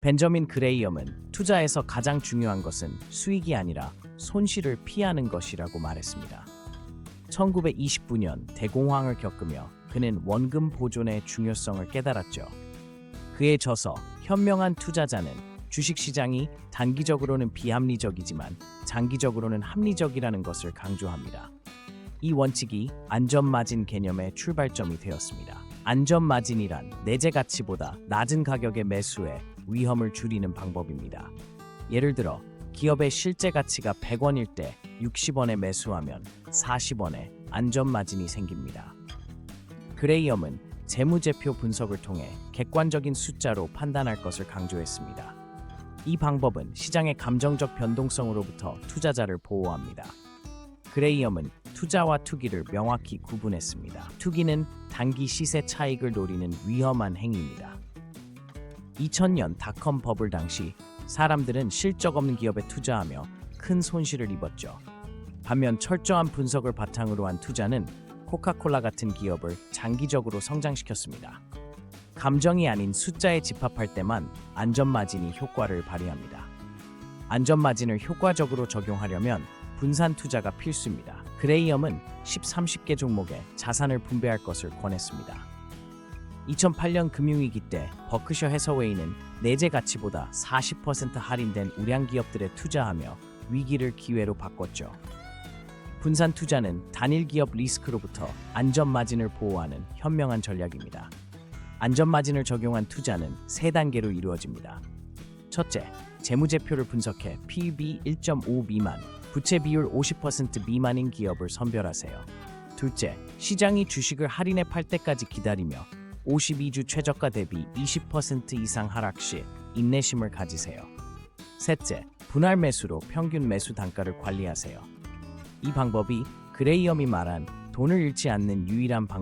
벤저민 그레이엄은 투자에서 가장 중요한 것은 수익이 아니라 손실을 피하는 것이라고 말했습니다. 1929년 대공황을 겪으며 그는 원금 보존의 중요성을 깨달았죠. 그의 저서 현명한 투자자는 주식시장이 단기적으로는 비합리적이지만 장기적으로는 합리적이라는 것을 강조합니다. 이 원칙이 안전마진 개념의 출발점이 되었습니다. 안전마진이란 내재 가치보다 낮은 가격의 매수에 위험을 줄이는 방법입니다. 예를 들어 기업의 실제 가치가 100원일 때 60원에 매수하면 40원의 안전 마진이 생깁니다. 그레이엄은 재무제표 분석을 통해 객관적인 숫자로 판단할 것을 강조했습니다. 이 방법은 시장의 감정적 변동성으로부터 투자자를 보호합니다. 그레이엄은 투자와 투기를 명확히 구분했습니다. 투기는 단기 시세 차익을 노리는 위험한 행위입니다. 2000년 닷컴 버블 당시 사람들은 실적 없는 기업에 투자하며 큰 손실을 입었죠. 반면 철저한 분석을 바탕으로 한 투자는 코카콜라 같은 기업을 장기적으로 성장시켰습니다. 감정이 아닌 숫자에 집합할 때만 안전마진이 효과를 발휘합니다. 안전마진을 효과적으로 적용하려면 분산 투자가 필수입니다. 그레이엄은 10, 30개 종목에 자산을 분배할 것을 권했습니다. 2008년 금융위기 때 버크셔 해서웨이는 내재 가치보다 40% 할인된 우량 기업들에 투자하며 위기를 기회로 바꿨죠. 분산 투자는 단일 기업 리스크로부터 안전 마진을 보호하는 현명한 전략입니다. 안전 마진을 적용한 투자는 세 단계로 이루어집니다. 첫째, 재무제표를 분석해 PB 1.5 미만, 부채 비율 50% 미만인 기업을 선별하세요. 둘째, 시장이 주식을 할인해 팔 때까지 기다리며 52주 최저가 대비 20% 이상 하락 시 인내심을 가지세요. 셋째, 분할 매수로 평균 매수 단가를 관리하세요. 이 방법이 그레이엄이 말한 돈을 잃지 않는 유일한 방법